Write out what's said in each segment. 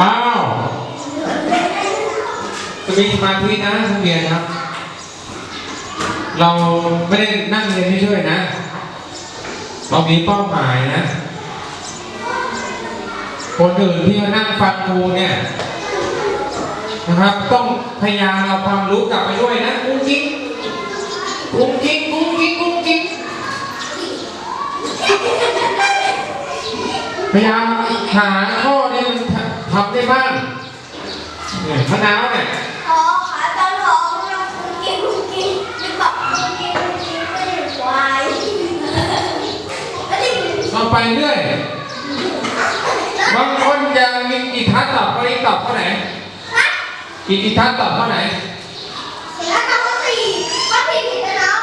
อ้าวจะมีสมาธินะทุเรียนครับ เราไม่ได้นั่งเรียนช่วยนะ เรามีเป้าหมายนะ คนอื่นที่มานั่งฟังครูเนี่ยนะครับ ต้องพยายามเอาความรู้กลับไปด้วยนะกุ้งกิ้งกุ้งกิ้งกุ้งกิ้งกุ้งกิ้งพยายามหาข้อ ทำได้บ้างเนี่ยมะนาวเนี่ยท้อขาตอนท้องเราคุกกินคุกกินนึกบอกคุกกินคุกกินไม่ได้ควายไม่ได้เราไปเรื่อยบางคนยังมีอีทัศน์ตอบข้อนี้ตอบข้อไหนอีอีทัศน์ตอบข้อไหนแล้วคำว่าสี่ว่าผิดผิดนะเนาะ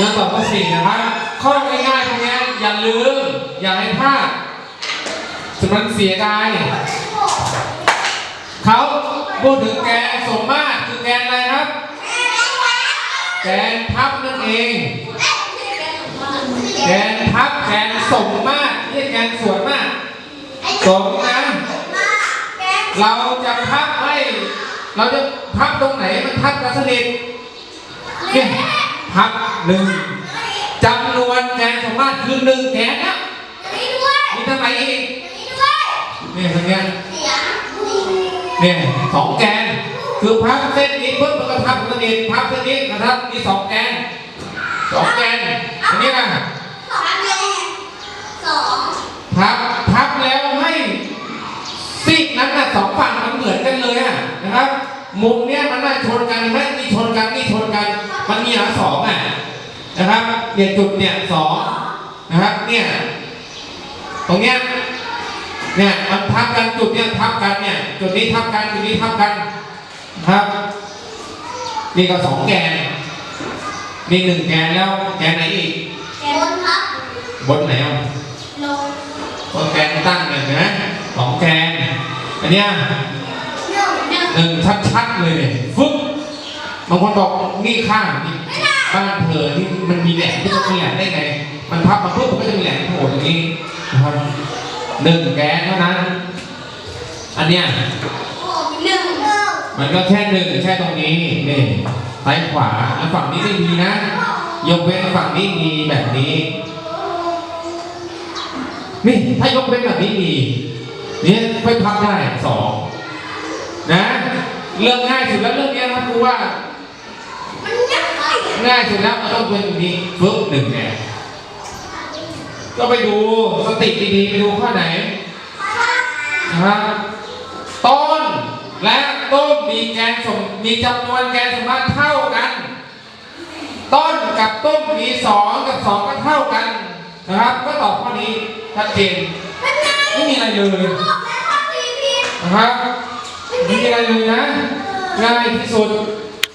ยังตอบข้อสี่นะครับข้อง่ายๆพวกนี้อย่าลืม อย่าให้พลาดสมันเสียดาย เขาพูดถึงแกนสมมาตรคือแกนอะไรครับ แกนทับนั่นเอง แกนทับแกนสมมาตรเรียกแกนส่วนมากสมนะเราจะพับให้ เราจะพับตรงไหนมันทับกันสนิทเนี่ยพับหนึ่งจำนวนแกนสมมาตรคือหนึ่งแกนนะมีเท่าไหร่อีกเนี่ยทาง เนี้ยเนี่ยสองแกน คือพับเส้นนี้ปุ๊บมันก็ทับกันสนิทพับเส้นนี้นะครับมีสองแกนสองแกนอันนี้นะพับพับแล้วให้ซีกนั้นน่ะสองฝั่งมันเหมือนกันเลยอะนะครับ มุมเนี้ยมันน่าชนกันไหมนี่ชนกันนี่ชนกัน มันมีหลังสองอะนะครับเนี่ยจุดเนี่ยสองนะครับเนี่ยตรงเนี้ย เนี่ยมันทับกันจุดเนี้ยทับกันเนี่ย จุดนี้ทับกันจุดนี้ทับกันนะครับ นี่ก็สองแกนนี่หนึ่งแกนแล้วแกนไหนอีกบนไหนอะก็แกนตั้งเนี่ยนะสองแกนอันเนี้ยหนึ่งชัดๆเลยเนี่ยฟึ๊บบางคนบอกนี่ข้างนี่บ้านเธอนี่มันมีแหลมที่มันมีแหลมได้ไงมันพับมาปุ๊บมันก็จะมีแหลมโผล่ตรงนี้นะครับ หนึ่งแกนเท่านั้น อันเนี้ยมันก็แค่หนึ่งแค่ตรงนี้นี่ซ้ายขวาแล้วฝั่งนี้ไม่มีนะ ยกเว้นฝั่งนี้มีแบบนี้นี่ถ้ายกเว้นแบบนี้มีนี่ไม่พับได้สองนะเรื่องง่ายสุดแล้วเรื่องเนี้ยนะครูว่าง่ายสุดแล้วมันต้องเป็นแบบนี้ฟึ๊บหนึ่งแนว ก็ไปดูสติดีๆไปดูข้อไหนนะครับต้นและต้นมีแกนสมมีจำนวนแกนสมมาตรเท่ากัน ต้นกับต้นมีสองกับสองก็เท่ากันนะครับ ก็ตอบข้อนี้ชัดเจนไม่มีอะไรเลยนะครับไม่มีอะไรเลยนะง่ายที่สุด